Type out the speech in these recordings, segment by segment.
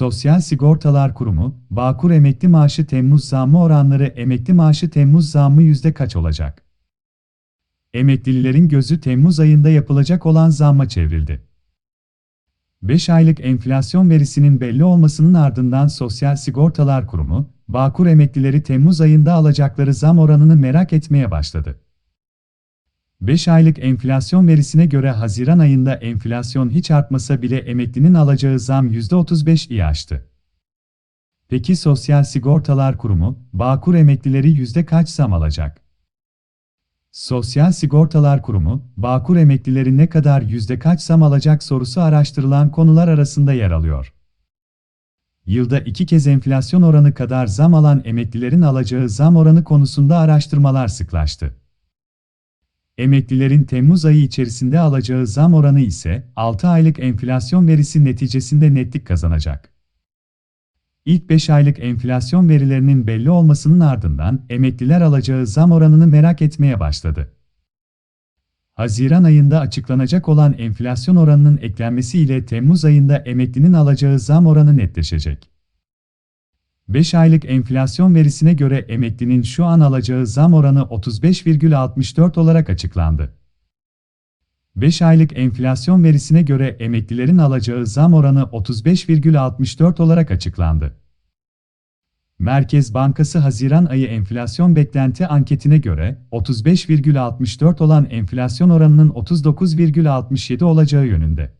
Sosyal Sigortalar Kurumu, Bağkur emekli maaşı Temmuz zammı oranları emekli maaşı Temmuz zammı yüzde kaç olacak? Emeklilerin gözü Temmuz ayında yapılacak olan zamma çevrildi. 5 aylık enflasyon verisinin belli olmasının ardından Sosyal Sigortalar Kurumu, Bağkur emeklileri Temmuz ayında alacakları zam oranını merak etmeye başladı. 5 aylık enflasyon verisine göre Haziran ayında enflasyon hiç artmasa bile emeklinin alacağı zam %35 iyi aştı. Peki Sosyal Sigortalar Kurumu, Bağkur emeklileri yüzde kaç zam alacak? Sosyal Sigortalar Kurumu, Bağkur emeklileri ne kadar yüzde kaç zam alacak sorusu araştırılan konular arasında yer alıyor. Yılda iki kez enflasyon oranı kadar zam alan emeklilerin alacağı zam oranı konusunda araştırmalar sıklaştı. Emeklilerin Temmuz ayı içerisinde alacağı zam oranı ise 6 aylık enflasyon verisi neticesinde netlik kazanacak. İlk 5 aylık enflasyon verilerinin belli olmasının ardından emekliler alacağı zam oranını merak etmeye başladı. Haziran ayında açıklanacak olan enflasyon oranının eklenmesiyle Temmuz ayında emeklinin alacağı zam oranı netleşecek. 5 aylık enflasyon verisine göre emeklinin şu an alacağı zam oranı 35,64 olarak açıklandı. 5 aylık enflasyon verisine göre emeklilerin alacağı zam oranı 35,64 olarak açıklandı. Merkez Bankası Haziran ayı enflasyon beklenti anketine göre 35,64 olan enflasyon oranının 39,67 olacağı yönünde.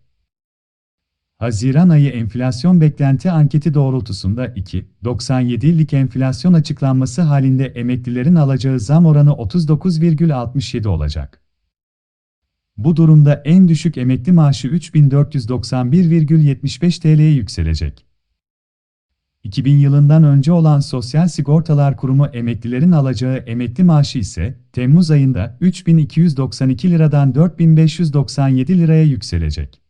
Haziran ayı enflasyon beklenti anketi doğrultusunda 2.97'lik enflasyon açıklanması halinde emeklilerin alacağı zam oranı 39,67 olacak. Bu durumda en düşük emekli maaşı 3491,75 TL'ye yükselecek. 2000 yılından önce olan Sosyal Sigortalar Kurumu emeklilerin alacağı emekli maaşı ise Temmuz ayında 3292 liradan 4597 liraya yükselecek.